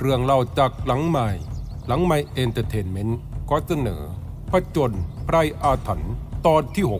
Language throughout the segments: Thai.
เรื่องเล่าจากหลังใหม่ หลังใหม่เอนเตอร์เทนเมนต์ขอเสนอพระจนไพรอาถรรพ์ตอนที่ 6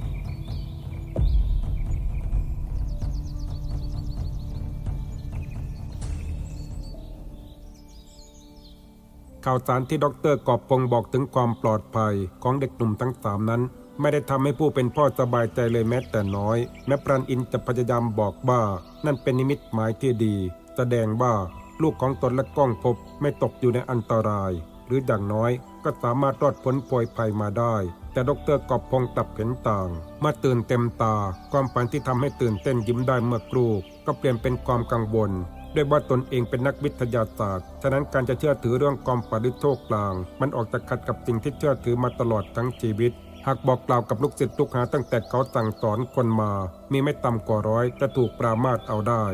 ข่าวสารที่ดรกอบพงบอกถึงความปลอดภัยของเด็กหนุ่มทั้งสามนั้นไม่ได้ทำให้ผู้เป็นพ่อสบายใจเลยแม้แต่น้อย แม้ปรันอินจะพยายามบอกว่า นั่นเป็นนิมิตหมายที่ดี แสดงว่า ลูกของตนและก้องพบไม่ตกอยู่ในอันตราย หรืออย่างน้อยก็สามารถรอดพ้นโพยภัยมาได้ แต่ดรกอบพงศ์กลับเห็นต่างเมื่อตื่นเต็มตา ความฝันที่ทำให้ตื่นเต้นยิ้มได้เมื่อครูก็เปลี่ยนเป็นความกังวลด้วยว่าตนเองเป็นนักวิทยาศาสตร์ ฉะนั้นการจะเชื่อถือเรื่องความปริโชคกลาง มันออกจากขัดกับสิ่งที่เชื่อถือมาตลอดทั้งชีวิต หากบอกกล่าวกับลูกศิษย์ลูกหาตั้งแต่เขาสั่งสอนคนมา มีไม่ต่ำกว่าร้อยจะถูกปรามาสเอาได้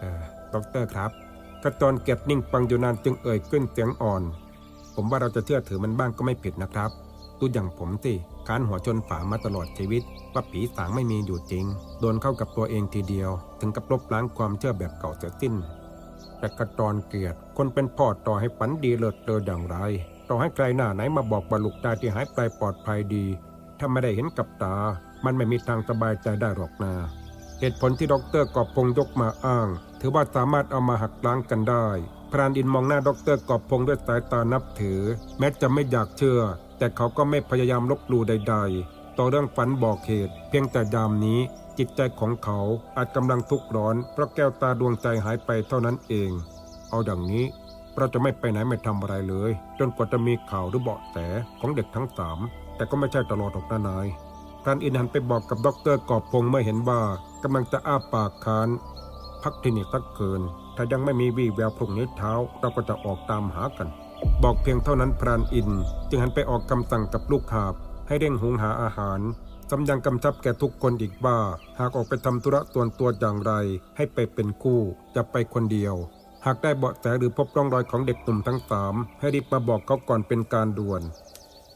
เออดอกเตอรครับ ขจรเกียรตินิ่งฟังอยู่นานจึงเอ่ยขึ้นเสียงอ่อน ผมว่าเราจะเชื่อถือมันบ้างก็ไม่ผิดนะครับดูอย่างผมสิคานหัวชนฝามาตลอดชีวิต ว่าผีสางไม่มีอยู่จริง โดนเข้ากับตัวเองทีเดียว ถึงกับลบล้างความเชื่อแบบเก่าเสียสิ้นแต่กระจรเกียรติคนเป็นพ่อต่อให้ฝันดีเลิศเลออย่างไร ต่อให้ใครหน้าไหนมาบอกว่าลูกตาที่หายไปปลอดภัยดี ถ้าไม่ได้เห็นกับตา มันไม่มีทางสบายใจได้หรอกนาเหตุผลที่ดอกเตอรกอบพงษ์ยกมาอ้าง ถือว่าสามารถเอามาหักล้างกันได้ พรานอินมองหน้าดอกเตอรกอบพงด้วยสายตานับถือ แม้จะไม่อยากเชื่อ แต่เขาก็ไม่พยายามลบหลู่ใด ๆ ต่อเรื่องฝันบอกเหตุเพียงแต่ยามนี้จิตใจของเขาอาจกำลังทุกข์ร้อนเพราะแก้วตาดวงใจหายไปเท่านั้นเอง เอาอย่างนี้เราจะไม่ไปไหนไม่ทำอะไรเลย จนกว่าจะมีข่าวหรือเบาะแสของเด็กทั้งสามแต่ก็ไม่ใช่ตลอดหรอกนะนายพรานอินหันไปบอกกับด็อกเตอร์กอบพงเมื่อเห็นว่ากำลังจะอ้าปากค้าน พักที่นี่สักเกินถ้ายังไม่มีวี่แววพรุ่งนี้เช้า เราก็จะออกตามหากัน บอกเพียงเท่านั้นพรานอิน จึงหันไปออกคำสั่งกับลูกหาบ ให้เร่งหุงหาอาหารซ้ำยังกำชับแก่ทุกคนอีกว่า หากออกไปทำธุระส่วนตัวอย่างไร ให้ไปเป็นคู่จะไปคนเดียว หากได้เบาะแสหรือพบร่องรอยของเด็กหนุ่มทั้งสามให้รีบมาบอกเขาก่อนเป็นการด่วน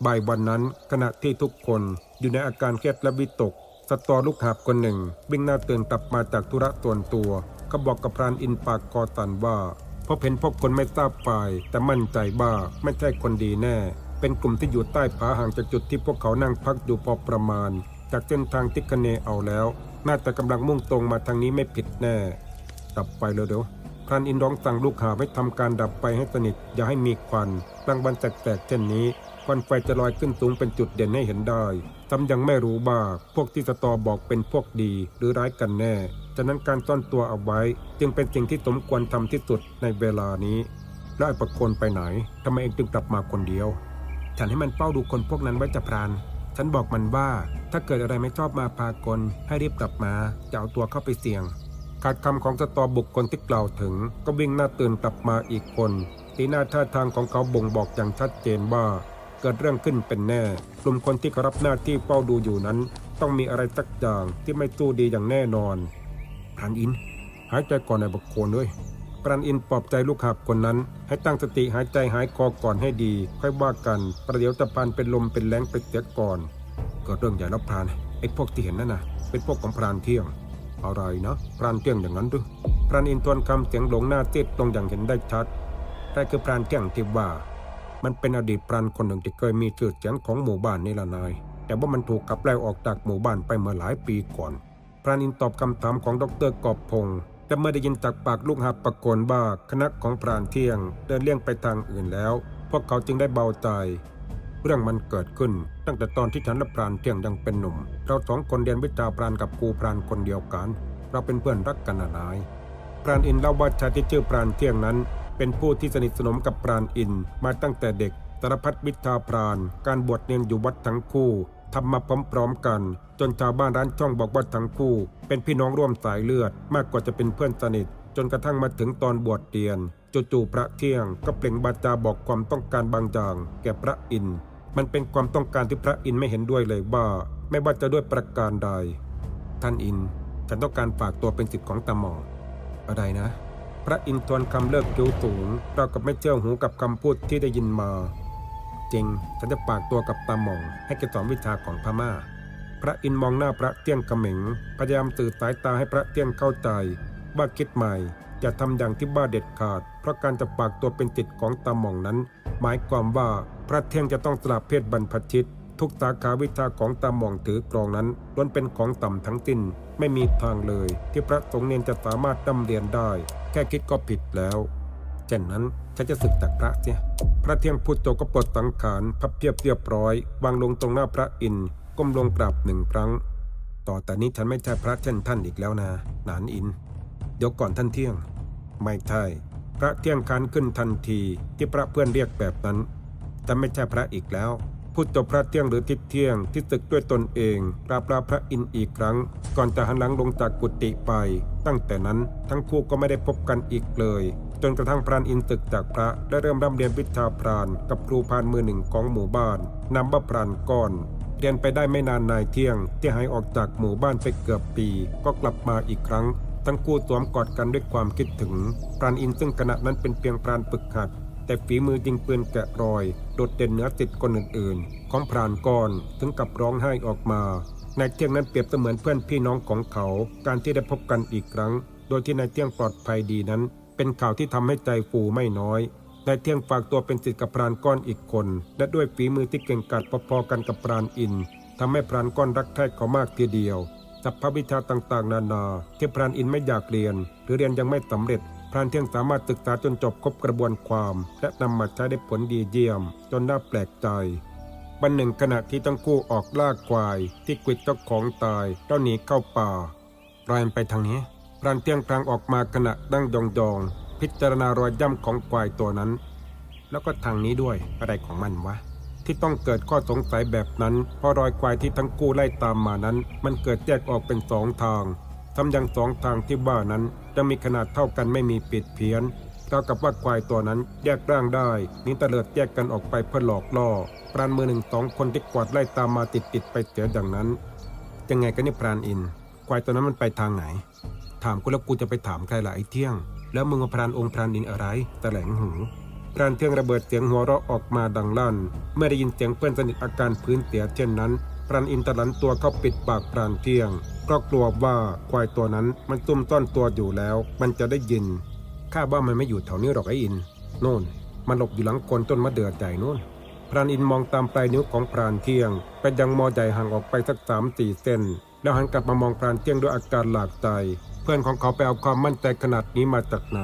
บ่ายวันนั้นขณะที่ทุกคนอยู่ในอาการเครียดและวิตกสตอลูกหาบคนหนึ่งวิ่งหน้าเตื่นกลับมาจากธุระส่วนตัว ก็บอกกับพรานอินปากคอตันว่าพบเห็นพวกคนไม่ทราบฝ่าย แต่มั่นใจว่าไม่ใช่คนดีแน่ เป็นกลุ่มที่อยู่ใต้ผาห่างจากจุดที่พวกเขานั่งพักอยู่พอประมาณ จากเส้นทางที่คเนเอาแล้ว น่าจะกำลังมุ่งตรงมาทางนี้ไม่ผิดแน่ดับไฟเร็วๆพรานอินร้องสั่งลูกหาบให้ทำการดับไฟให้สนิทอย่าให้มีควันกลางวันแสกๆเช่นนี้ควันไฟจะลอยขึ้นสูงเป็นจุดเด่นให้เห็นได้ซ้ำยังไม่รู้ว่าพวกที่สตอบอกเป็นพวกดีหรือร้ายกันแน่ ฉะนั้นการซ่อนตัวเอาไว้จึงเป็นสิ่งที่สมควรทำที่สุดในเวลานี้ แล้วไอ้ประคนไปไหนทำไมเองจึงกลับมาคนเดียว ฉันให้มันเฝ้าดูคนพวกนั้นไว้จะพราน ฉันบอกมันว่าถ้าเกิดอะไรไม่ชอบมาพากลให้รีบกลับมาจะเอาตัวเข้าไปเสี่ยง ขาดคำของสตอบุคคลที่กล่าวถึง ก็วิ่งหน้าตื่นกลับมาอีกคนสีหน้าท่าทางของเขาบ่งบอกอย่างชัดเจนว่า เกิดเรื่องขึ้นเป็นแน่ กลุ่มคนที่เขารับหน้าที่เฝ้าดูอยู่นั้น ต้องมีอะไรสักอย่างที่ไม่สู้ดีอย่างแน่นอน รานอิน หายใจก่อนในบกโคนเลยพรานอินปลอบใจลูกหาบคนนั้น ให้ตั้งสติหายใจหายคอก่อนให้ดี ค่อยว่ากัน ประเดี๋ยวจะพานเป็นลมเป็นแรงไปเสียก่อนกิดเรื่องใหญ่แล้วพรานไอ้พวกที่เห็นนั่นน่ะเป็นพวกของพรานเที่ยงอะไรนะพรานเที่ยงอย่างนั้นหรือพรานอินทวนคำเสียงหลงหน้าเจ็ดตรงอย่างเห็นได้ชัดแต่คือพรานเที่ยงที่ว่า มันเป็นอดีตพรานคนหนึ่งที่เคยมีชื่อเสียงของหมู่บ้านนี่ละนายแต่ว่ามันถูกขับไล่ออกจากหมู่บ้านไปเมื่อหลายปีก่อน พรานอินตอบคำถามของดรกอบพงศ์แต่เมื่อได้ยินจากปากลูกหับประโกนว่าคณะของพรานเที่ยงเดินเลี่ยงไปทางอื่นแล้ว พวกเขาจึงได้เบาใจ เรื่องมันเกิดขึ้น ตั้งแต่ตอนที่ฉันและพรานเที่ยงยังเป็นหนุ่ม เราสองคนเรียนวิชาพรานกับครูพรานคนเดียวกัน เราเป็นเพื่อนรักกันนะนายพรานอินเล่าว่าชายที่ชื่อพรานเที่ยงนั้น เป็นผู้ที่สนิทสนมกับพรานอินมาตั้งแต่เด็กสารพัดวิชาพราน การบวชเนียนอยู่วัดทั้งคู่ ทำมาพร้อมๆกัน จนชาวบ้านร้านช่องบอกว่าทั้งคู่ เป็นพี่น้องร่วมสายเลือดมากกว่าจะเป็นเพื่อนสนิท จนกระทั่งมาถึงตอนบวชเรียนจู่ๆพระเที่ยง ก็เปล่งบาจาบอกความต้องการบางอย่างแก่พระอินทร์มันเป็นความต้องการที่พระอินทร์ไม่เห็นด้วยเลยว่า ไม่ว่าจะด้วยประการใด ท่านอินฉันต้องการฝากตัวเป็นสิทธิ์ของตาหมออะไรนะ พระอินทร์ทวนคำเลิกคิ้วสูงเรากับไม่เชื่อหูกับคำพูดที่ได้ยินมา จริง ฉันจะฝากตัวกับตาหม่อง ให้แกสอนวิชาของพม่า พระอินมองหน้าพระเตี้ยงเขม็งพยายามสื่อสายตาให้พระเตี้ยงเข้าใจว่าคิดใหม่จอย่าทำอย่างที่บ้าเด็ดขาด เพราะการจะฝากตัวเป็นจิตของตาหม่องนั้น หมายความว่าพระเที่ยงจะต้องสละเพศบรรพชิต ทุกสาขาวิชาของตาหม่องถือกรองนั้นล้วนเป็นของต่ำทั้งสิ้นไม่มีทางเลย ที่พระสงฆ์เนนจะสามารถดำเรียนได้ แค่คิดก็ผิดแล้ว เช่นนั้นฉันจะศึกจากพระเสียพระเที่ยงพูดจบก็ปลดสังขารพับเพียบเรียบร้อย วางลงตรงหน้าพระอินก้มลงกราบหนึ่งครั้ง ต่อแต่นี้ฉันไม่ใช่พระเช่นท่านอีกแล้วนะหนานอิน เดี๋ยวก่อนท่านเที่ยง ไม่ใช่พระเที่ยงคันขึ้นทันทีที่พระเพื่อนเรียกแบบนั้นจะไม่ใช่พระอีกแล้วพูดจบพระเที่ยงหรือทิศเที่ยงที่ศึกด้วยตนเองกราบลาพระอินอีกครั้ง ก่อนจะหันหลังลงจากกุฏิไป ตั้งแต่นั้นทั้งคู่ก็ไม่ได้พบกันอีกเลย จนกระทั่งพรานอินทร์ศึกจากพระและเริ่มร่ำเรียนวิชาพรานกับครูพานมือหนึ่งของหมู่บ้านนำว่าพรานก้อน เรียนไปได้ไม่นานนายเที่ยง ที่หายออกจากหมู่บ้านไปเกือบปี ก็กลับมาอีกครั้ง ทั้งคู่สวมกอดกันด้วยความคิดถึงพรานอินซึ่งขณะนั้นเป็นเพียงพรานฝึกหัดแต่ฝีมือยิงปืนแกะรอย โดดเด่นเหนือติดคนอื่นๆ ของพรานก้อนถึงกับร้องไห้ออกมานายเที่ยงนั้นเปรียบเสมือนเพื่อนพี่น้องของเขา การที่ได้พบกันอีกครั้ง โดยที่นายเที่ยงปลอดภัยดีนั้น เป็นข่าวที่ทำให้ใจฟูไม่น้อยนายเที่ยงฝากตัวเป็นศิษย์กับพรานก้อนอีกคน และด้วยฝีมือที่เก่งกาจพอๆกันกับพรานอินทำให้พรานก้อนรักใคร่เขามากทีเดียวจับพวิชาต่างๆ นานา ที่พรานอินไม่อยากเรียน หรือเรียนยังไม่สำเร็จพรานเที่ยงสามารถศึกษาจนจบครบกระบวนความ และนำมาใช้ได้ผลดีเยี่ยม จนน่าแปลกใจวันหนึ่งขณะที่ทั้งคู่ออกล่าควาย ที่กวิดเจ้าของตายเจ้าหนีเข้าป่าปลายไปทางนี้ รานเที่ยงพลางออกมาขณะดั้งยองๆ พิจารณารอยย่ำของควายตัวนั้น แล้วก็ทางนี้ด้วยอะไรของมันวะ ที่ต้องเกิดข้อสงสัยแบบนั้น เพราะรอยควายที่ทั้งคู่ไล่ตามมานั้น มันเกิดแยกออกเป็นสองทางทำอย่างสองทางที่ว่านั้นจะมีขนาดเท่ากันไม่มีปิดเพี้ยนเท่ากับว่าควายตัวนั้นแยกร่างได้นี่ตะเลิดแยกกันออกไปเพื่อหลอกล่อปราณมือหนึ่งสองคนที่กวาดไล่ตามมาติดติดไปเจอดังนั้นยังไงกันนี่ปราณอิน ควายตัวนั้นมันไปทางไหน ถามกูแล้วกูจะไปถามใครล่ะไอ้เที่ยง แล้วมึงมาพรานองค์พรานอินอะไรแต่แหลงหูพรานเที่ยงระเบิดเสียงหัวเราะออกมาดังลั่นเมื่อได้ยินเสียงเพื่อนสนิทอาการพื้นเสียเช่นนั้นพรานอินตะลันตัวเข้าปิดปากพรานเที่ยงเพราะกลัวว่าควายตัวนั้นมันซุ่มซ่อนตัวอยู่แล้ว มันจะได้ยินข้าว่ามันไม่อยู่แถวนี้หรอกไอ้อินโน่นมันหลบอยู่หลังโคนต้นมะเดื่อใหญ่โน่น รานอินมองตามปลายนิ้วของพรานเที่ยง ไปยังมอใหญ่ห่างออกไปสักสามสี่เส้นแล้วหันกลับมามองพรานเที่ยงด้วยอาการหลากใจ เพื่อนของเขาไปเอาความมั่นใจขนาดนี้มาจากไหน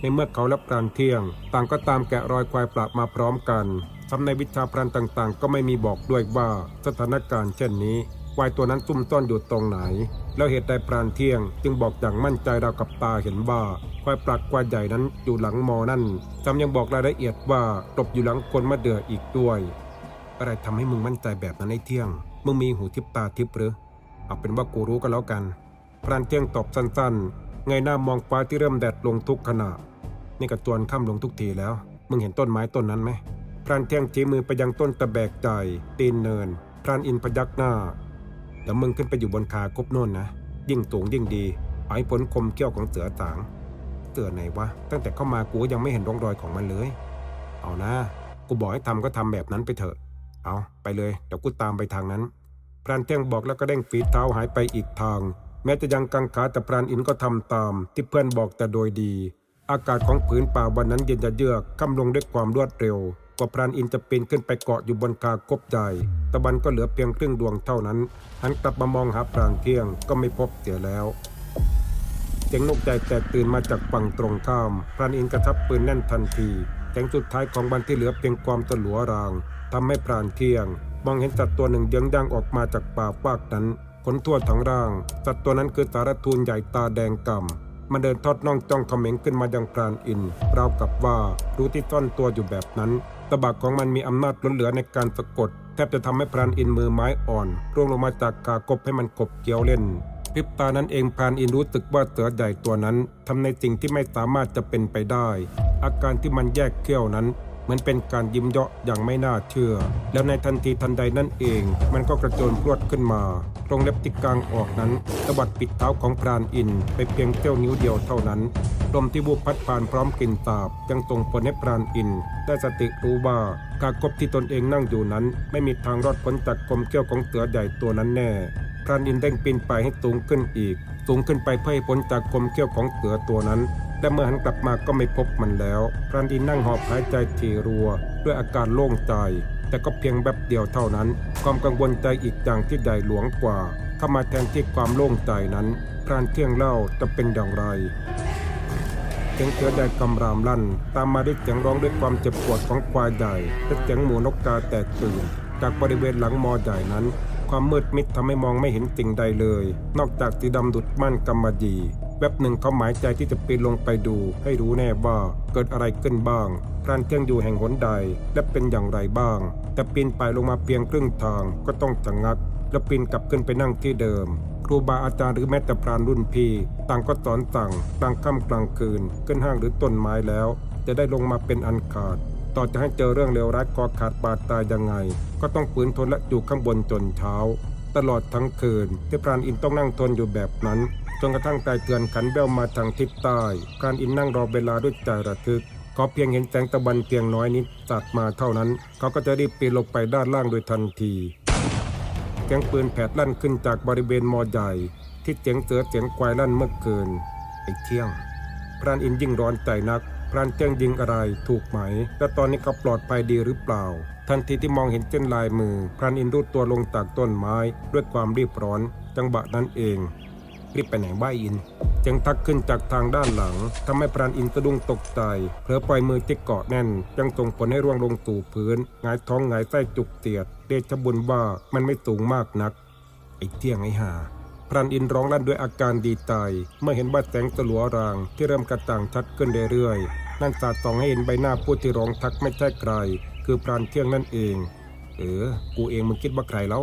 ในเมื่อเขาและพรานเที่ยง ต่างก็ตามแกะรอยควายปรามาพร้อมกันทำในวิชาพรานต่างๆ ก็ไม่มีบอกด้วยว่าสถานการณ์เช่นนี้ ควายตัวนั้นซุ่มซ่อนอยู่ตรงไหน แล้วเหตุใดพรานเที่ยง จึงบอกอย่างมั่นใจเราวกับตาเห็นว่าควายปลักควายใหญ่นั้นอยู่หลังมอนั่นจำยังบอกรายละเอียดว่าตบอยู่หลังคนมะเดืออีกด้วย อะไรทำให้มึงมั่นใจแบบนั้นไอ้เที่ยง มึงมีหูทิพตาทิพหรือ เอาเป็นว่ากูรู้กันแล้วกันพรานเที่ยงตอบสั้นๆ ไงหน้ามองฟ้าที่เริ่มแดดลงทุกขณะ นี่ก็จวนค่ำลงทุกทีแล้ว มึงเห็นต้นไม้ต้นนั้นไหมพรานเที่ยงชี้มือไปยังต้นตะแบกใจตีนเนินพรานอินพยักหน้า เดี๋ยวมึงขึ้นไปอยู่บนคากบโน่นนะ ยิ่งสูงยิ่งดีเอาให้พ้นคมเขี้ยวของเสือสาง เสือไหนวะ ตั้งแต่เข้ามากูยังไม่เห็นร่องรอยของมันเลย เอานะ กูบอกให้ทำก็ทำแบบนั้นไปเถอะ เอาไปเลยเดี๋ยวกูตามไปทางนั้น พรานเที่ยงบอกแล้วก็เด้งฝีเท้าหายไปอีกทาง แม้จะยังกังขาแต่พรานอินก็ทำตาม ที่เพื่อนบอกแต่โดยดี อากาศของผืนป่าวันนั้นเย็นจะเยือกค่ำลงด้วยความรวดเร็ว ว่าพรานอินจะปีนขึ้นไปเกาะอยู่บนคากบใหญ่ตะบันก็เหลือเพียงครึ่งดวงเท่านั้น หันกลับมามองหาพรานเที่ยงก็ไม่พบเสียแล้วเสียงนกใจแตกตื่นมาจากฝั่งตรงข้าม พรานอินกระทับปืนแน่นทันทีแสงสุดท้ายของวันที่เหลือเพียงความสลัวรางทำให้พรานเที่ยง มองเห็นสัตว์ตัวหนึ่งเยื้องย่างออกมาจากป่าฟากนั้นขนทั่วทั้งร่าง สัตว์ตัวนั้นคือสารทูลใหญ่ตาแดงก่ำมันเดินทอดน่องจ้องเขม็งขึ้นมายังพรานอินราวกับว่ารู้ที่ซ่อนตัวอยู่แบบนั้น ตบักของมันมีอำนาจล้นเหลือในการสะกด แทบจะทำให้พรานอินมือไม้อ่อน ร่วงลงมาจากกากบให้มันกบเกี่ยวเล่นพริบตานั้นเองพรานอินรู้สึกว่าเสือใหญ่ตัวนั้นทำในสิ่งที่ไม่สามารถจะเป็นไปได้ อาการที่มันแยกเขี้ยวนั้น มือนเป็นการยิ้มเยาะอย่างไม่น่าเชื่อ แล้วในทันทีทันใดนั่นเอง มันก็กระโจนพรวดขึ้นมาตรงเล็บที่กลางออกนั้นตบัดปิดเท้าของพรานอินไปเพียงเจ้านิ้วเดียวเท่านั้นลมที่บูบพัดผ่านพร้อมกลิ่นสาบยังส่งผลให้พรานอิน ได้สติรู้ว่ากากบที่ตนเองนั่งอยู่นั้น ไม่มีทางรอดพ้นจากกลมเกี้ยวของเสือใหญ่ตัวนั้นแน่พรานอินเด้งปีนไปให้สูงขึ้นอีก สูงขึ้นไปเพื่อให้พ้นจากกลมเขี้ยวของเสือตัวนั้น และเมื่อหันกลับมาก็ไม่พบมันแล้วพรานอินนั่งหอบหายใจทีรัว ด้วยอาการโล่งใจ แต่ก็เพียงแป๊บเดียวเท่านั้น ความกังวลใจอีกอย่างที่ใหญ่หลวงกว่าเข้ามาแทนที่ความโล่งใจนั้นพรานเที่ยงเล่าจะเป็นอย่างไรเสียงเสือใหญ่กำรามลั่น ตามมาด้วยเสียงร้องด้วยความเจ็บปวดของควายใหญ่และเสียงหมูนกกาแตกตื่น จากบริเวณหลังมอใหญ่นั้น ความมืดมิดทำให้มองไม่เห็นสิ่งใดเลย นอกจากสีดำดุดม่านกำมะหยี่ แวบหนึ่งเขาหมายใจที่จะปีนลงไปดู ให้รู้แน่ว่าเกิดอะไรขึ้นบ้างพรานเที่ยงอยู่แห่งหนใด และเป็นอย่างไรบ้าง แต่ปีนไปลงมาเพียงครึ่งทางก็ต้องจังงัก แล้วปีนกลับขึ้นไปนั่งที่เดิม ครูบาอาจารย์หรือแม้แต่พรานรุ่นพี่ต่างก็สอนสั่งกลางค่ำกลางคืนขึ้นห้างหรือต้นไม้แล้ว จะได้ลงมาเป็นอันขาดต่อจะให้เจอเรื่องเลวร้ายคอขาดบาดตายยังไง ก็ต้องฝืนทนและอยู่ข้างบนจนเช้า ตลอดทั้งคืนที่พรานอินต้องนั่งทนอยู่แบบนั้น จนกระทั่งไกลเตือนขันแววมาทางทิศใต้พรานอินนั่งรอเวลาด้วยใจระทึกขอเพียงเห็นแสงตะวันเพียงน้อยนิดจัดมาเท่านั้น เขาก็จะรีบปีนลงไปด้านล่างโดยทันทีเสียงปืนแผดลั่นขึ้นจากบริเวณมอใหญ่ ที่เสียงเสือเสียงควายลั่นเมื่อคืนไอ้เที่ยงพรานอินยิ่งร้อนใจนักพรานเที่ยงยิงอะไรถูกไหม และตอนนี้เขาปลอดภัยดีหรือเปล่า ทันทีที่มองเห็นเส้นลายมือ พรานอินรูดตัวลงจากต้นไม้ด้วยความรีบร้อน จังหวะนั้นเอง รีบไปไหนบ้าอินเสียงทักขึ้นจากทางด้านหลังทำให้พรานอินสะดุ้งตกใจเผลอปล่อยมือที่เกาะแน่นยังส่งผลให้ร่วงลงสู่พื้นหงายท้องหงายไส้จุกเตียดเดชบุญว่ามันไม่สูงมากนักไอ้เที่ยงไอ้ห่าพรันอินร้องลั่นด้วยอาการดีใจเมื่อเห็นว่าแสงสลัวรางที่เริ่มกระจ่างชัดขึ้นเรื่อยๆ นั่นสาดส่องให้เห็นใบหน้าผู้ที่ร้องทักไม่ใช่ใคร คือพรานเที่ยงนั่นเอง เออ กูเองมึงคิดว่าใครแล้ว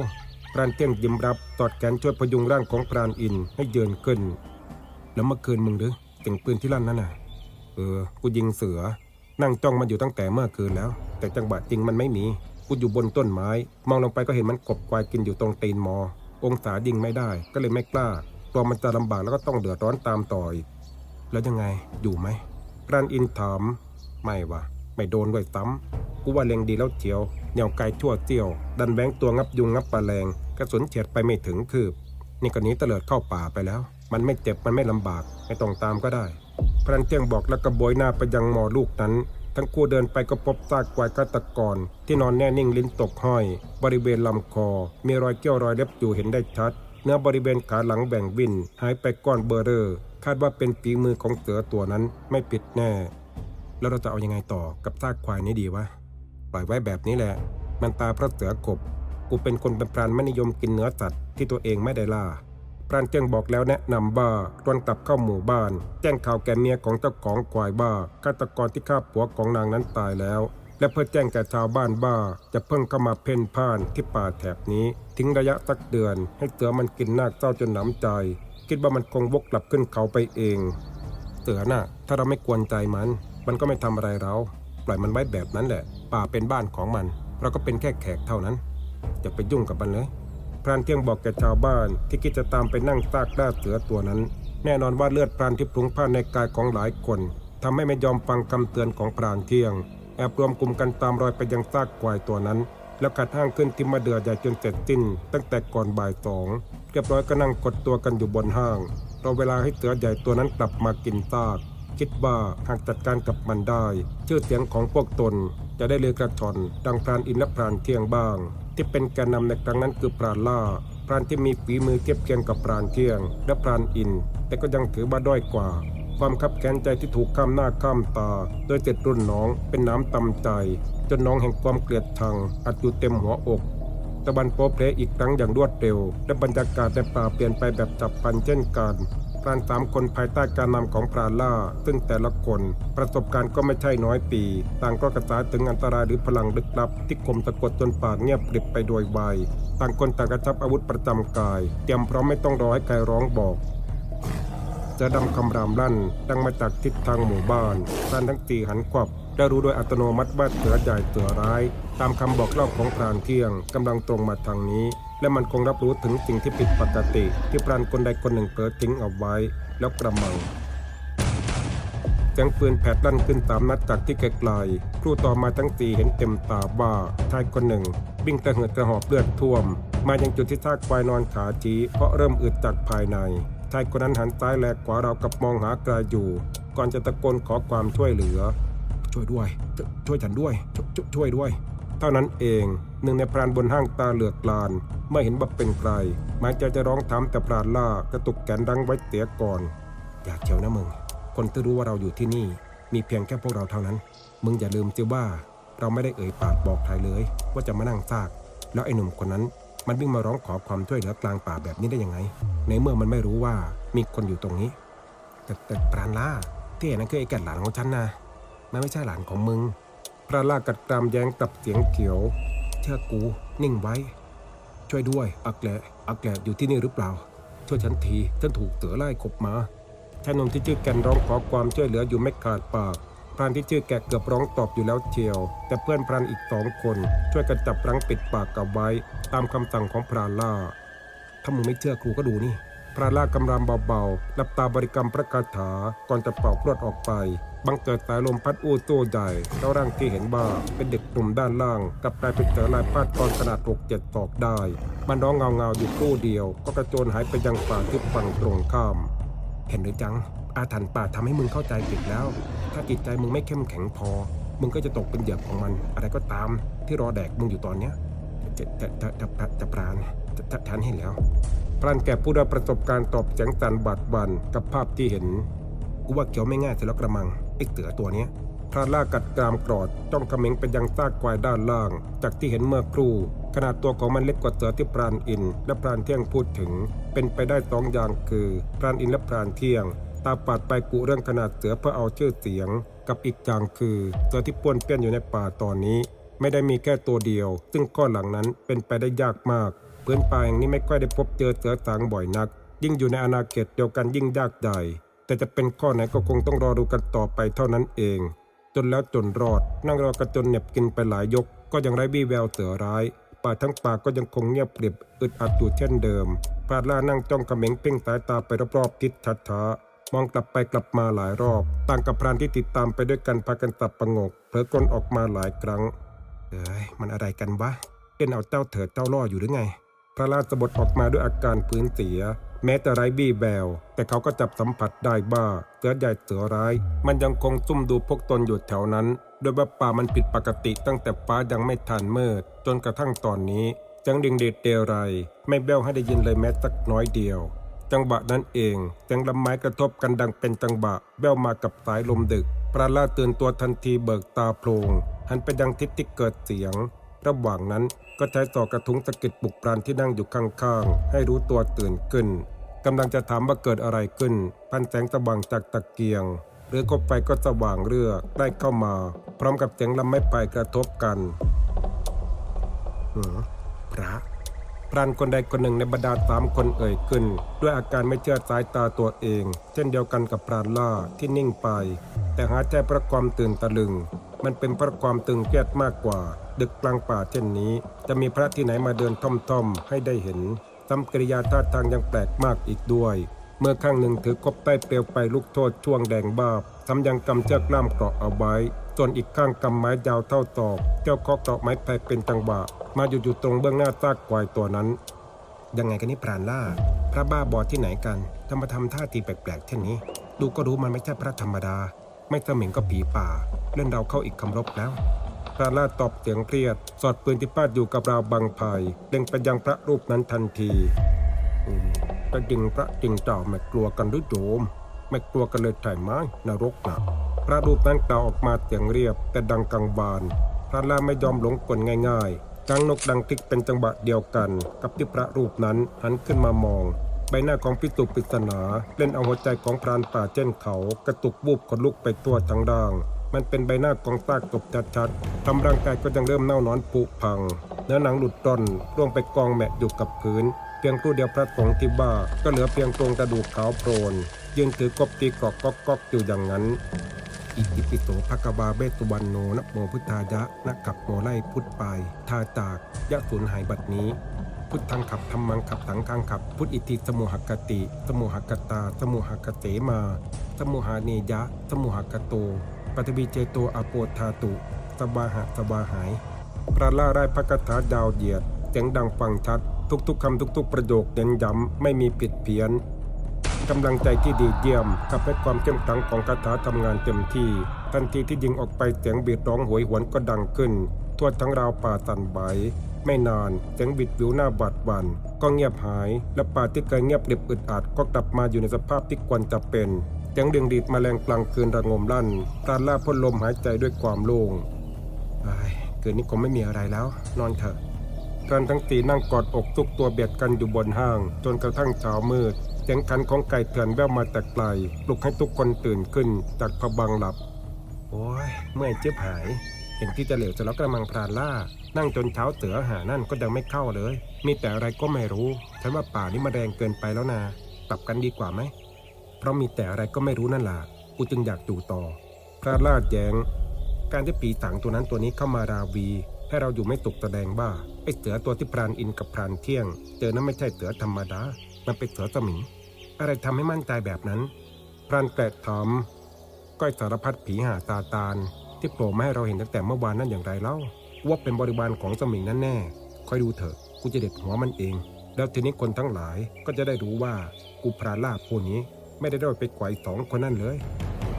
รานเที่ยงยิ้มรับ ตอดแขนช่วยพยุงร่างของพรานอินให้เยืนขึ้น แล้วเมื่อคืนมึงหรือเสียงปืนที่ลั่นนั่นน่ะ เออ กูยิงเสือ นั่งจ้องมันอยู่ตั้งแต่เมื่อคืนแล้ว แต่จังหวะจริงมันไม่มี กูอยู่บนต้นไม้ มองลงไปก็เห็นมันกบควายกินอยู่ตรงตีนมอ องศายิงไม่ได้ ก็เลยไม่กล้ากลัวมันจะลำบากแล้วก็ต้องเดือดร้อนตามต่ออีกแล้วยังไง อยู่ไหมพรานอินถาม ไม่วะไม่โดนด้วยซ้ำกูว่าเล็งดีแล้วเฉียวเหนียวไกลชั่วเจียว ดันแบงตัวงับยุงงับปลาแรง กระสุนเฉียดไปไม่ถึงคืบ นี่ก็หนีเตลิดเข้าป่าไปแล้ว มันไม่เจ็บมันไม่ลำบาก ไม่ต้องตามก็ได้พรันเจียงบอกแล้วก็โบยหน้าไปยังหมอลูกนั้น ทั้งคู่เดินไปก็พบซากควายฆาตกร ที่นอนแน่นิ่งลิ้นตกห้อย บริเวณลำคอ มีรอยเกี้ยวรอยเล็บอยู่เห็นได้ชัด เนื้อบริเวณขาหลังแบ่งวินหายไปก้อนเบอร์เรอร์คาดว่าเป็นฝีมือของเสือตัวนั้นไม่ผิดแน่ แล้วเราจะเอายังไงต่อกับซากควายนี้ดีวะปล่อยไว้แบบนี้แหละ มันตาพระเสือกบ กูเป็นคนเป็นพรานไม่นิยมกินเนื้อสัตว์ที่ตัวเองไม่ได้ล่าพรานเจียงบอกแล้วแนะนำว่าตอนกลับเข้าหมู่บ้าน แจ้งข่าวแก่เมียของเจ้าของควายบ้าฆาตกรที่ฆ่าผัวของนางนั้นตายแล้ว และเพื่อแจ้งแก่ชาวบ้านบ้า จะเพิ่งเข้ามาเพ่นพ่านที่ป่าแถบนี้ ทิ้งระยะสักเดือน ให้เสือมันกินนาคเจ้าจนหนำใจ คิดว่ามันคงวกกลับขึ้นเขาไปเอง เสือน่ะ ถ้าเราไม่กวนใจมัน มันก็ไม่ทำอะไรเรา ปล่อยมันไว้แบบนั้นแหละ ป่าเป็นบ้านของมัน เราก็เป็นแค่แขกเท่านั้น อย่าไปยุ่งกับมันเลยพรานเที่ยงบอกแก่ชาวบ้านที่คิดจะตามไปนั่งซากล่าเสือตัวนั้น แน่นอนว่าเลือดพรานที่พลุงพ่านในกายของหลายคนทำให้ไม่ยอมฟังคำเตือนของพรานเที่ยง แอบรวมกลุ่มกันตามรอยไปยังซากควายตัวนั้น แล้วกัดห้างขึ้นที่มาเดือใหญ่จนเสร็จสิ้น ตั้งแต่ก่อนบ่ายสองเรียบร้อยก็นั่งกดตัวกันอยู่บนห้างรอเวลาให้เสือใหญ่ตัวนั้นกลับมากินซากคิดว่าหากจัดการกับมันได้ ชื่อเสียงของพวกตนจะได้เลือกระชอนดังพรานอินและพรานเที่ยงบ้าง ที่เป็นแกนนำในครั้งนั้นคือพราล่าพรานที่มีฝีมือเทียบเคียงกับพรานเที่ยง และพรานอิน แต่ก็ยังถือว่าด้อยกว่า ความคับแค้นใจที่ถูกข้ามหน้าข้ามตา โดยเจ็ดรุ่นน้องเป็นน้ำตำใจ จนน้องแห่งความเกลียดชังอัดอยู่เต็มหัวอกตะบันโปเพลอีกครั้งอย่างรวดเร็ว และบรรยากาศในป่าเปลี่ยนไปแบบจับพันเช่นกัน พรานสามคนภายใต้การนำของพรานล่า ซึ่งแต่ละคนประสบการณ์ก็ไม่ใช่น้อยปี ต่างก็กระจายถึงอันตรายหรือพลังลึกลับ ที่คมสะกดจนปากเงียบกริบไปโดยไวต่างคนต่างกระชับอาวุธประจำกาย เตรียมพร้อมไม่ต้องรอให้ใครร้องบอกจะดำคำรามลั่นดังมาจากทิศทางหมู่บ้านพรานทั้งสี่หันขวับได้รู้โดยอัตโนมัติว่าเสือใหญ่เสือร้าย ตามคำบอกเล่าของพรานเที่ยงกำลังตรงมาทางนี้ และมันคงรับรู้ถึงสิ่งที่ผิดปกติ ที่พรานคนใดคนหนึ่งเผลอทิ้งเอาไว้ แล้วกระมังเสียงปืนแผดลั่นขึ้นสามนัดจากที่ไกลๆครูต่อมาทั้งสี่เห็นเต็มตาว่าชายคนหนึ่งวิ่งตะเหิดกระหอบเลือดท่วม มายังจุดที่ซากควายนอนขาชี้เพราะเริ่มอึดจากภายในชายคนนั้นหันซ้ายแลกขวาเรากับมองหาไกลอยู่ ก่อนจะตะโกนขอความช่วยเหลือ ช่วยด้วยชช่วยฉันด้วยชชช่วยด้วย เท่านั้นเอง หนึ่งในพรานบนห้างตาเหลือกลานเมื่อเห็นว่าเป็นใครหมายใจจะร้องถามแต่พรานล่ากระตุกแขนดังไว้เสียก่อน อย่าเจียวนะมึง คนที่รู้ว่าเราอยู่ที่นี่ มีเพียงแค่พวกเราเท่านั้น มึงอย่าลืมสิว่า เราไม่ได้เอ่ยปากบอกใครเลย ว่าจะมานั่งซาก แล้วไอ้หนุ่มคนนั้น มันวิ่งมาร้องขอความช่วยเหลือกลางป่าแบบนี้ได้ยังไง ในเมื่อมันไม่รู้ว่ามีคนอยู่ตรงนี้ แต่แต่ปราณล่าที่เห็นนั่นคือไอ้แกัดหลานของฉันนะมันไม่ใช่หลานของมึง ปราณล่ากัดกรามแย้งกับเสียงเขียวเชื่อกูนิ่งไว้ ช่วยด้วยอักแหละอักแหละอยู่ที่นี่หรือเปล่า ช่วยฉันทีฉันถูกเสือไล่ขบมาชายหนุ่มที่ชื่อแกนร้องขอความช่วยเหลืออยู่ไม่ขาดปากพรานที่ชื่อแกเกือบร้องตอบอยู่แล้วเชียว แต่เพื่อนพรานอีกสองคน ช่วยกันจับรังปิดปากกับไว้ ตามคำสั่งของพรานล่าถ้ามึงไม่เชื่อครูก็ดูนี่พระล่ากำรามเบาๆหลับตาบริกรรมพระคาถาก่อนจะเป่าพรวดออกไป บังเกิดสายลมพัดอู้ตัวใหญ่แล้วร่างที่เห็นว่าเป็นเด็กหนุ่มด้านล่างกลับกลายเป็นเสือลายพาดกรขนาดหกเจ็ดตอกได้ มันร้องเงาๆอยู่ครู่เดียว ก็กระโจนหายไปยังป่าที่ฝั่งตรงข้าม เห็นหรือจัง อาถรรพ์ป่าทำให้มึงเข้าใจผิดแล้ว ถ้าจิตใจมึงไม่เข้มแข็งพอ มึงก็จะตกเป็นเหยื่อของมัน อะไรก็ตามที่รอแดกมึงอยู่ตอนเนี้ยจะจะจะจะจะจะปราณจะจะฉันเห็นแล้วปราณแก่ผู้ได้ประสบการณ์ตอบเสียงสันบาดบันกับภาพที่เห็นกูว่าเกี่ยวไม่ง่ายเสียแล้วกระมัง ไอ้เสือตัวนี้พระล่ากัดกรามกรอดจ้องเขม็งไปยังซากควายด้านล่าง จากที่เห็นเมื่อครู่ ขนาดตัวของมันเล็กกว่าเสือที่ปราณอิน และปราณเที่ยงพูดถึง เป็นไปได้สองอย่างคือปราณอินและปราณเที่ยง ตาปาดไปกุเรื่องขนาดเสือเพื่อเอาชื่อเสียง กับอีกอย่างคือเสือที่ป้วนเปี้ยนอยู่ในป่าตอนนี้ ไม่ได้มีแค่ตัวเดียว ซึ่งข้อหลังนั้นเป็นไปได้ยากมากพื้นป่าอย่างนี้ไม่ค่อยได้พบเจอเสือสางบ่อยนัก ยิ่งอยู่ในอาณาเขตเดียวกันยิ่งยากใหญ่ แต่จะเป็นข้อไหนก็คงต้องรอดูกันต่อไปเท่านั้นเอง จนแล้วจนรอด นั่งรอกันจนเหน็บกินไปหลายยก ก็ยังไร้วี่แววเสือร้าย ป่าทั้งป่าก็ยังคงเงียบเกริบอึดอัดอยู่เช่นเดิมปราดล่านั่งจ้องเขม็งเพ่งสายตาไปรอบๆทิศช้าๆมองกลับไปกลับมาหลายรอบ ต่างกับพรานที่ติดตามไปด้วยกันพากันตับประงกเผลอกลนออกมาหลายครั้งเอ้ยมันอะไรกันวะเล่นเอาเจ้าเถิดเจ้าล่ออยู่หรือไงพระราชบทออกมาด้วยอาการพื้นเสีย แม้แต่ไร้บี้แววแต่เขาก็จับสัมผัสได้บ้าเสือใหญ่เสือร้าย มันยังคงซุ่มดูพวกตนอยู่แถวนั้น โดยว่าป่ามันผิดปกติตั้งแต่ฟ้ายังไม่ทันมืด จนกระทั่งตอนนี้ จังดิงเดดเดไร ไม่แววให้ได้ยินเลยแม้สักน้อยเดียว จังหวะนั้นเองเสียงลำไม้กระทบกันดังเป็นจังหวะแววมากับสายลมดึกปราล่าตื่นตัวทันทีเบิกตาโพลงหันไปยังทิศที่เกิดเสียง ระหว่างนั้นก็ใช้ต่อกระทุ้งสะกิดปลุกปรานที่นั่งอยู่ข้างๆ ให้รู้ตัวตื่นขึ้นกำลังจะถามว่าเกิดอะไรขึ้น พันแสงสว่างจากตะเกียง หรือกบไฟก็สว่างเรือได้เข้ามา พร้อมกับเสียงลำไม้ไปกระทบกันหือพระ พรานคนใดคนหนึ่งในบรรดาสามคนเอ่ยขึ้น ด้วยอาการไม่เชื่อสายตาตัวเอง เช่นเดียวกันกับพรานล่าที่นิ่งไป แต่หาใจเพระความตื่นตะลึง มันเป็นเพระความตึงเครียดมากกว่า ดึกกลางป่าเช่นนี้ จะมีพระที่ไหนมาเดินท่อมๆให้ได้เห็นทำกริยาท่าทางยังแปลกมากอีกด้วย เมื่อข้างหนึ่งถือกบใต้เปลวไฟลุกโทษช่วงแดงบาบทำยังกำเชือกล่ามเกราะเอาไว้ ส่วนอีกข้างกำไม้ยาวเท่าตอกเจ้าคาะเกราะไม้ไผ่เป็นจังหวะ มาอยู่อยู่ตรงเบื้องหน้าซากควายตัวนั้น ยังไงกันนี่พรานล่า พระบ้าบอที่ไหนกันทำมาทำท่าทีแปลกๆเช่นนี้ ดูก็รู้มันไม่ใช่พระธรรมดา ไม่สมิงก็ผีป่า เล่นเราเข้าอีกคำรบแล้วพระล่าตอบเสียงเครียด สอดปืนที่ป้าดอยู่กับราวบังไผ่เล็งไปยังพระรูปนั้นทันทีอืมแต่จริงพระจริงเจ้าไม่กลัวกันหรือโยมไม่กลัวกันเลยใช่ไหมนรกนะ พระรูปนั้นกล่าวออกมาเสียงเรียบ แต่ดังกังวาน พระล่าไม่ยอมหลงกลง่ายๆกังนกดังทิกเป็นจังหวะเดียวกัน กับที่พระรูปนั้นหันขึ้นมามอง ใบหน้าของพิสุปริศนาเล่นเอาหัวใจของพรานป่าเช่นเขา กระตุกบูบขนลุกไปตัวทั้งร่างมันเป็นใบหน้าของซากศพชัดๆทำร่างกายก็ยังเริ่มเน่านอนผุพัง เนื้อหนังหลุดร่อนร่วงไปกองแมะอยู่กับพื้น เพียงครู่เดียวพระสงฆ์ที่บ้า ก็เหลือเพียงโครงกระดูกขาวโพลนยืนถือกบตีกรอกก๊อกก๊อกอยู่อย่างนั้น อิติปิโสภควาเบตุวันโนนะโมพุทธายะนะกับโมไล่พุทธไปทาจากยะสูญหายบัดนี้ พุทธังขับธรรมังขับสังฆังขับ พุทธอิติสมุหกติ สมุหกตา สมุหกเสมา สมุหาเนยะ สมุหกโตปฐวีเจโตอโปธาตุสบาหะสบาหายพระล่าไร้พระคาถาดาวเหยียดเสียงดังฟังชัด ทุกๆคำทุกๆประโยคเน้นย้ำไม่มีผิดเพี้ยน กำลังใจที่ดีเยี่ยมกับให้ความเข้มขลังของคาถาทำงานเต็มที่ ทันทีที่ยิงออกไปเสียงบีดร้องโหวยหวนก็ดังขึ้น ทั่วทั้งราวป่าสั่นไหวไม่นานเสียงบิดวิวหน้าบาดบันก็เงียบหาย และป่าที่เคยเงียบกริบอึดอัดก็กลับมาอยู่ในสภาพที่ควรจะเป็นเสียงเดียงดีดมแมลงกลางคืนระงมลั่นพราล่าพ่นลมหายใจด้วยความโล่งไอ้คืนนี้คงไม่มีอะไรแล้ว นอนเถอะพรานทั้งสี่นั่งกอดอกทุกตัวเบียดกันอยู่บนห้าง จนกระทั่งเช้ามืด สียงขันของไก่เถื่อนแว่วมาแต่ไกลปลุกให้ทุกคนตื่นขึ้นจากผบังหลับ โอ้ย เมื่อยเจ็บหาย เห็นที่จะเหลวจะล้วกระมังพรานล่า นั่งจนเช้าเสือหานั่นก็ยังไม่เข้าเลย มีแต่อะไรก็ไม่รู้ ฉันว่าป่านี้มาแรงเกินไปแล้วนะปรับกันดีกว่าไหม เพราะมีแต่อะไรก็ไม่รู้นั่นล่ะ กูจึงอยากอยู่ต่อ พระราชแยง้งการที่ปีสังตัวนั้นตัวนี้เข้ามาราวี ให้เราอยู่ไม่ตกแสดงว่าไอเสือตัวที่พรานอินกับพรานเที่ยง เจอนั้นไม่ใช่เสือธรรมดา มันเป็นเสือสมิง อะไรทำให้มั่นใจแบบนั้น พรานแกะถามก้อยสารพัดผีหาตาตาล ที่โผล่มาให้เราเห็นตั้งแต่เมื่อวานนั่นอย่างไรเล่า ว่าเป็นบริวารของสมิงนั่นแน่ คอยดูเถอะ กูจะเด็ดหัวมันเอง แล้วทีนี้คนทั้งหลายก็จะได้รู้ว่ากูพรานล่าพวกนี้ ไม่ได้ด้อยไปกว่าสองคนนั่นเลย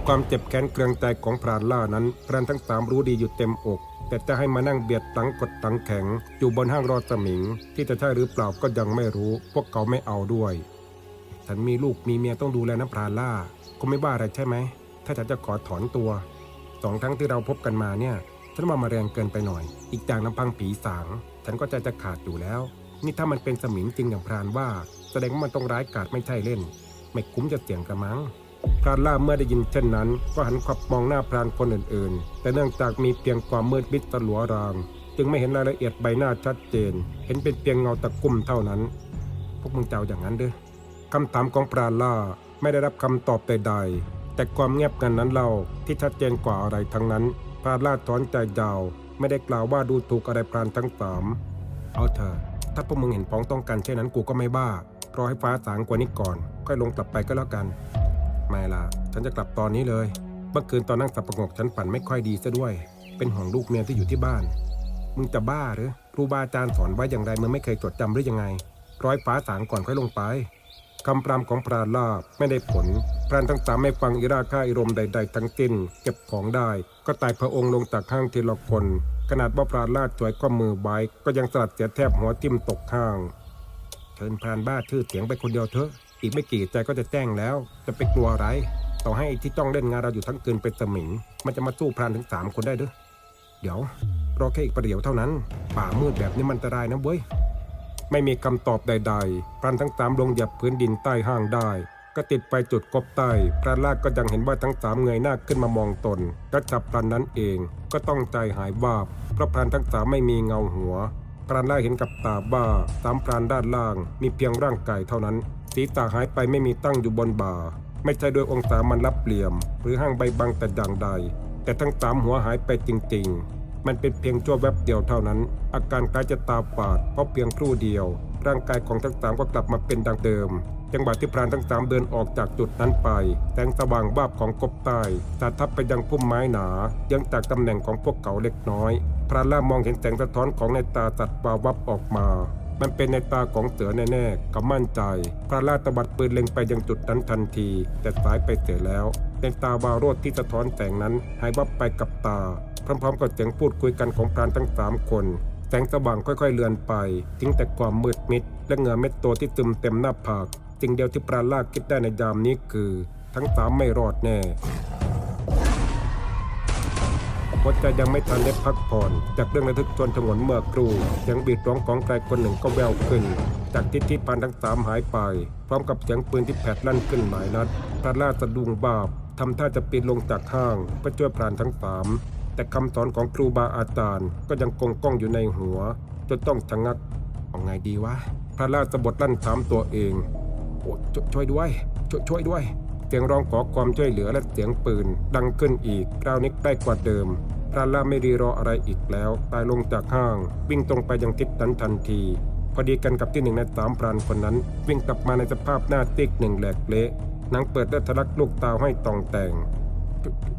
ความเจ็บแค้นเกรงใจของพรานล่านั้น พรานทั้งสามรู้ดีอยู่เต็มอก แต่จะให้มานั่งเบียดตังกดตังแข็ง อยู่บนห้างรอสมิง ที่จะใช่หรือเปล่าก็ยังไม่รู้ พวกเขาไม่เอาด้วย ฉันมีลูกมีเมียต้องดูแลนะพรานล่าก็ไม่บ้าอะไรใช่ไหม ถ้าฉันจะขอถอนตัวสองครั้งที่เราพบกันมาเนี่ย ฉันว่ามาแรงเกินไปหน่อย อีกอย่างลำพังผีสาง ฉันก็ใจจะขาดอยู่แล้ว นี่ถ้ามันเป็นสมิงจริงอย่างพรานว่า แสดงว่ามันต้องร้ายกาจไม่ใช่เล่น ไม่คุ้มจะเสี่ยงกระมังพรานล่าเมื่อได้ยินเช่นนั้น ก็หันขวับมองหน้าพรานคนอื่นๆ แต่เนื่องจากมีเพียงความมืดมิดสลัวราง จึงไม่เห็นรายละเอียดใบหน้าชัดเจน เห็นเป็นเพียงเงาตะกุ่มเท่านั้น พวกมึงเจ้าอย่างนั้นเด้อ คำถามของพราล่าไม่ได้รับคำตอบใดๆ แต่ความเงียบกันนั้นเล่าที่ชัดเจนกว่าอะไรทั้งนั้นพราล่าถอนใจยาว ไม่ได้กล่าวว่าดูถูกอะไรพรานทั้งสามเอาเถอะถ้าพวกมึงเห็นพ้องต้องกันเช่นนั้นกูก็ไม่บ้ารอให้ฟ้าสางกว่านี้ก่อน ค่อยลงกลับไปก็แล้วกัน ไม่ล่ะฉันจะกลับตอนนี้เลยเมื่อคืนตอนนั่งสับประงกฉันฝันไม่ค่อยดีซะด้วย เป็นห่วงลูกเมียที่อยู่ที่บ้าน มึงจะบ้าหรือครูบาอาจารย์สอนไว้อย่างไรมึงไม่เคยจดจำหรือยังไง ร้อยฟ้าสางก่อนค่อยลงไป คำปรามของพรานลาบไม่ได้ผล พรานทั้งสามไม่ฟังอิราค่าอิรมใด ๆ ทั้งสิ้นเก็บของได้ ก็ตายพระองค์ลงจากห้างทีละคน ขนาดว่าพรานลาดสวยก็มือไว้ก็ยังสลัดเสียแทบหัวทิ่มตกข้างเชิญพรานบ้าชื่อเสียงไปคนเดียวเถอะอีกไม่กี่ใจก็จะแจ้งแล้ว จะไปกลัวอะไร ต่อให้ที่ต้องเล่นงานเราอยู่ทั้งคืนเป็นสมิง มันจะมาสู้พรานถึงสามคนได้เด้อเดี๋ยวรอแค่อีกประเดี๋ยวเท่านั้น ป่ามืดแบบนี้มันอันตรายนะเว้ย ไม่มีคำตอบใดๆพรานทั้งสามลงหยียบพื้นดินใต้ห้างได้ ก็ติดไปจุดกบใต้พรานลากก็ยังเห็นว่าทั้งสามเงยหน้าขึ้นมามองตนก็จับพรานนั้นเองก็ต้องใจหายวาบเพราะพรานทั้งสามไม่มีเงาหัวพรานล่าเห็นกับตาบ้าสามพรานด้านล่าง มีเพียงร่างกายเท่านั้นศีรษะหายไปไม่มีตั้งอยู่บนบ่า ไม่ใช่ด้วยองศามันรับเหลี่ยม หรือห้างใบบังแต่อย่างใด แต่ทั้งสามหัวหายไปจริง ๆ มันเป็นเพียงชั่วแวบเดียวเท่านั้น อาการคล้ายจะตาฝาดเพราะเพียงครู่เดียว ร่างกายของทั้งสามก็กลับมาเป็นดังเดิม จังหวะที่พรานทั้งสามเดินออกจากจุดนั้นไป แสงสว่างวาบของกบใต้สาดทับไปยังพุ่มไม้หนายังจากตำแหน่งของพวกเขาเล็กน้อยพรานล่ามองเห็นแสงสะท้อนของในตาสัตว์วาวับออกมามันเป็นในตาของเสือแน่ๆเขามั่นใจ พระราชตบัดปืนเล็งไปยังจุดนั้นทันที แต่สายไปเสียแล้ว ในตาวาวโรดที่สะท้อนแสงนั้นหายวับไปกับตา พร้อมๆกับเสียงพูดคุยกันของพรานทั้งสามคนแสงสว่างค่อยๆเลือนไปทิ้งแต่ความมืดมิด และเหงื่อเม็ดโตที่ซึมเต็มหน้าผากสิ่งเดียวที่ปราลาดคิดได้ในยามนี้คือ ทั้งสามไม่รอดแน่หัวใจยังไม่ทันได้พักผ่อน จากเรื่องระทึกชวนฉงนเมื่อครูเสียงบีดร้องของใครคนหนึ่งก็แววขึ้น จากทิศที่พานทั้งสามหายไป พร้อมกับเสียงปืนที่แผดลั่นขึ้นหลายนัดพระราชสะดุ้งบาบ ทำท่าจะปีนลงจากห้างเพื่อช่วยพรานทั้งสาม แต่คำสอนของครูบาอาจารย์ก็ยังคงก้องอยู่ในหัวจนต้องชะงักเอาไงดีวะพระราชสะบดลั่นถามตัวเองโอ้ชช่วยด้วยช่วยช่วยด้วย เสียงร้องขอความช่วยเหลือและเสียงปืน ดังขึ้นอีกคราวนี้ใกล้กว่าเดิมพระล่าไม่รีรออะไรอีกแล้วตายลงจากห้าง วิ่งตรงไปยังทิศนั้นทันที พอดีกันกับที่หนึ่งในสามพรานคนนั้น วิ่งกลับมาในสภาพหน้าติ๊กหนึ่งแหลกเละ นังเปิดและทะลักลูกตาให้ตองแต่ง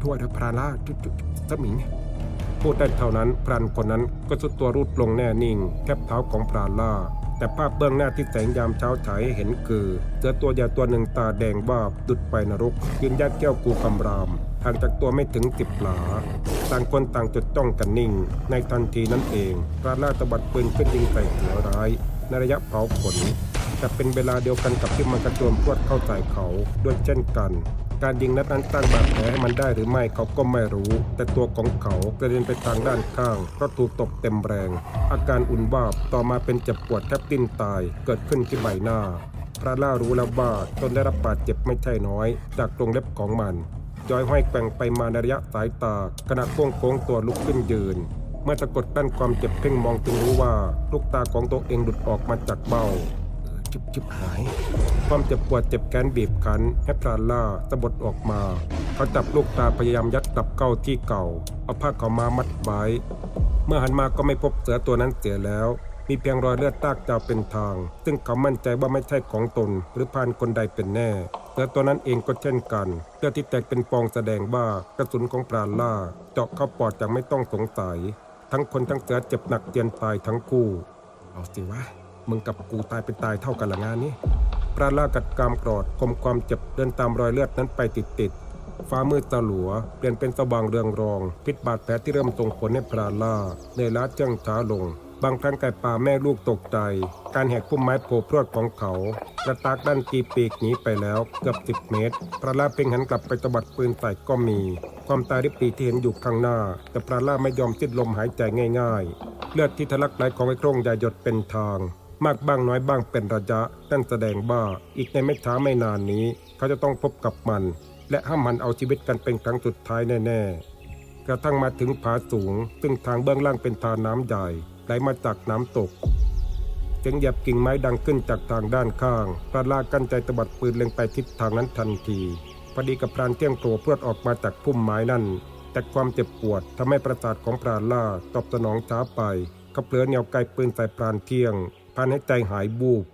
ทั่วเถอะพราล่าจุจุสมิงพูดได้เท่านั้นพรานคนนั้นก็สุดตัวรูดลงแน่นิ่ง แคบเท้าของพรานล่า แต่ภาพเบื้องหน้าที่แสงยามเช้าฉายเห็นคือเสือตัวใหญ่ตัวหนึ่งตาแดงวาดุดไปนรก ยืนยัดแก้วกูคำรามห่างจากตัวไม่ถึงสิบหลา ต่างคนต่างจดจ้องกันนิ่ง ในทันทีนั้นเองพระราชบัตรปืนขึ้นยิงใส่เสือร้าย ในระยะเผาขน แต่เป็นเวลาเดียวกันกับที่มันกระโจมพรวดเข้าใส่เขาด้วยเช่นกัน การยิงนัดนั้นสร้างบาดแผลให้มันได้หรือไม่เขาก็ไม่รู้ แต่ตัวของเขากระเด็นไปทางด้านข้างเพราะถูกตบเต็มแรง อาการอุ่นวาบต่อมาเป็นเจ็บปวดแทบติ้นตาย เกิดขึ้นที่ใบหน้า พระล่ารู้แล้วว่าตนได้รับบาดเจ็บไม่ใช่น้อย จากตรงเล็บของมันจอยห้อยแกว่งไปมาในระยะสายตาขณะโค้งโค้งตัวลุกขึ้นยืน เมื่อสะกดกั้นความเจ็บเพ่งมองจึงรู้ว่าลูกตาของตัวเองหลุดออกมาจากเบ้า จิบจิบหาย ความเจ็บปวดเจ็บแค้นบีบคั้นให้พราล่าสะบดออกมาเขาจับลูกตาพยายามยัดกลับเข้าที่เก่า เอาผ้าขามามัดไว้ เมื่อหันมาก็ไม่พบเสือตัวนั้นเสียแล้ว มีเพียงรอยเลือดตากจาวเป็นทาง ซึ่งเขามั่นใจว่าไม่ใช่ของตน หรือพานคนใดเป็นแน่เสือตัวนั้นเองก็เช่นกันเลือดที่แตกเป็นฟองแสดงว่ากระสุนของพราล่า เจาะเข้าปอดอย่างไม่ต้องสงสัย ทั้งคนทั้งเสือเจ็บหนักเจียนตายทั้งคู่เอาสิวะ มึงกับกูตายเป็นตายเท่ากันละงานนี้ปราล่ากัดกรามกรอดคมความเจ็บเดินตามรอยเลือดนั้นไปติดติดฟ้ามืดตาหลัว เปลี่ยนเป็นสว่างเรืองรอง พิษบาดแผลที่เริ่มส่งผลให้ปราล่าในล้าเจ้งช้าลง บางครั้งไก่ป่าแม่ลูกตกใจ การแหกพุ่มไม้โผล่พรวดของเขากระตากด้านกีปีกหนีไปแล้วเกือบสิบเมตรปราล่าเพ่งหันกลับไปตบัดปืนใส่ก็มี ความตายริบปีที่เห็นอยู่ข้างหน้า แต่ปราล่าไม่ยอมสิ้นลมหายใจง่าย ๆ เลือดที่ทะลักไหลของไอ้โครงใหญ่หยดเป็นทาง มากบ้างน้อยบ้างเป็นระยะนั่นแสดงว่าอีกในไม่ช้าไม่นานนี้ เขาจะต้องพบกับมัน และห้ามมันเอาชีวิตกันเป็นครั้งสุดท้ายแน่ๆ กระทั่งมาถึงผาสูง ซึ่งทางเบื้องล่างเป็นทาน้ำใหญ่ไหลมาจากน้ำตกเสียงหยียบกิ่งไม้ดังขึ้นจากทางด้านข้างปราลากันใจตบัดปืนเล็งไปทิศทางนั้นทันทีพอดีกับพรานเที่ยงโตพรวดออกมาจากพุ่มไม้นั่น แต่ความเจ็บปวดทำให้ประสาทของปราล่าตอบสนองช้าไปเขาเผลอเหนียวไกลปืนใส่พรานเที่ยงานให้ใจหายบูบ